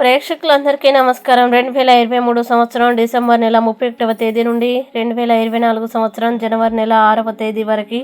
ప్రేక్షకులందరికీ నమస్కారం. రెండు వేల ఇరవై మూడు సంవత్సరం డిసెంబర్ నెల ముప్పై ఒకటవ తేదీ నుండి రెండు వేల ఇరవై నాలుగు సంవత్సరం జనవరి నెల ఆరవ తేదీ వరకు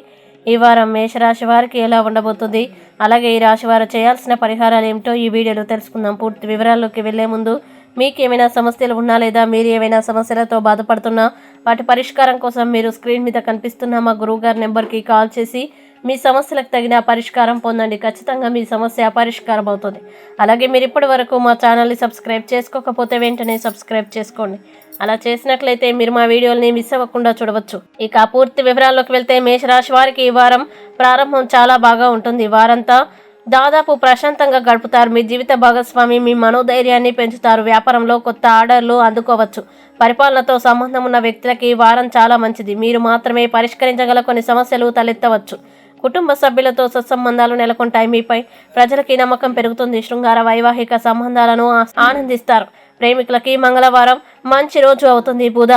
ఈ వారం మేషరాశి వారికి ఎలా ఉండబోతుంది? అలాగే ఈ రాశి వారు చేయాల్సిన పరిహారాలు ఏమిటో ఈ వీడియోలో తెలుసుకుందాం. పూర్తి వివరాల్లోకి వెళ్ళే ముందు మీకు ఏమైనా సమస్యలు ఉన్నా లేదా మీరు ఏమైనా సమస్యలతో బాధపడుతున్నా వాటి పరిష్కారం కోసం మీరు స్క్రీన్ మీద కనిపిస్తున్న మా గురువుగారి నెంబర్కి కాల్ చేసి మీ సమస్యలకు తగిన పరిష్కారం పొందండి. ఖచ్చితంగా మీ సమస్య పరిష్కారం అవుతుంది. అలాగే మీరు ఇప్పటి వరకు మా ఛానల్ని సబ్స్క్రైబ్ చేసుకోకపోతే వెంటనే సబ్స్క్రైబ్ చేసుకోండి. అలా చేసినట్లయితే మీరు మా వీడియోల్ని మిస్ అవ్వకుండా చూడవచ్చు. ఇక పూర్తి వివరాల్లోకి వెళ్తే మేషరాశి వారికి ఈ వారం ప్రారంభం చాలా బాగా ఉంటుంది. వారంతా దాదాపు ప్రశాంతంగా గడుపుతారు. మీ జీవిత భాగస్వామి మీ మనోధైర్యాన్ని పెంచుతారు. వ్యాపారంలో కొత్త ఆర్డర్లు అందుకోవచ్చు. పరిపాలనతో సంబంధం ఉన్న వ్యక్తులకి ఈ వారం చాలా మంచిది. మీరు మాత్రమే పరిష్కరించగల కొన్ని సమస్యలు తలెత్తవచ్చు. కుటుంబ సభ్యులతో సత్సంబంధాలు నెలకొంటాయి. మీపై ప్రజలకి నమ్మకం పెరుగుతుంది. శృంగార వైవాహిక సంబంధాలను ఆనందిస్తారు. ప్రేమికులకి మంగళవారం మంచి రోజు అవుతుంది. బుధ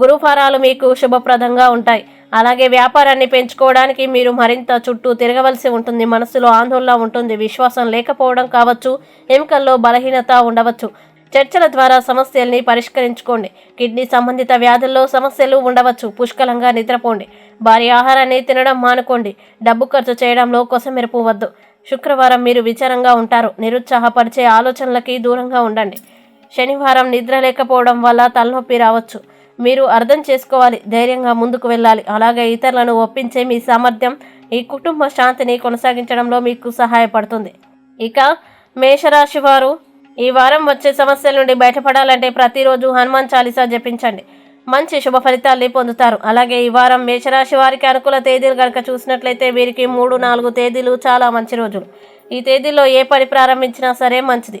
గురుఫారాలు మీకు శుభప్రదంగా ఉంటాయి. అలాగే వ్యాపారాన్ని పెంచుకోవడానికి మీరు మరింత చుట్టూ తిరగవలసి ఉంటుంది. మనసులో ఆందోళన ఉంటుంది. విశ్వాసం లేకపోవడం కావచ్చు ఎముకల్లో బలహీనత ఉండవచ్చు. చర్చల ద్వారా సమస్యల్ని పరిష్కరించుకోండి. కిడ్నీ సంబంధిత వ్యాధుల్లో సమస్యలు ఉండవచ్చు. పుష్కలంగా నిద్రపోండి. భారీ ఆహారాన్ని తినడం మానుకోండి. డబ్బు ఖర్చు చేయడంలో కొసమెరుపు వద్దు. శుక్రవారం మీరు విచారంగా ఉంటారు. నిరుత్సాహపరిచే ఆలోచనలకి దూరంగా ఉండండి. శనివారం నిద్ర లేకపోవడం వల్ల తలనొప్పి రావచ్చు. మీరు అర్థం చేసుకోవాలి ధైర్యంగా ముందుకు వెళ్ళాలి. అలాగే ఇతరులను ఒప్పించే మీ సామర్థ్యం ఈ కుటుంబ శాంతిని కొనసాగించడంలో మీకు సహాయపడుతుంది. ఇక మేషరాశి వారు ఈ వారం వచ్చే సమస్యల నుండి బయటపడాలంటే ప్రతిరోజు హనుమాన్ చాలీసా జపించండి. మంచి శుభ ఫలితాల్ని పొందుతారు. అలాగే ఈ వారం మేషరాశి వారికి అనుకూల తేదీలు కనుక చూసినట్లయితే వీరికి మూడు నాలుగు తేదీలు చాలా మంచి రోజులు. ఈ తేదీల్లో ఏ పని ప్రారంభించినా సరే మంచిది.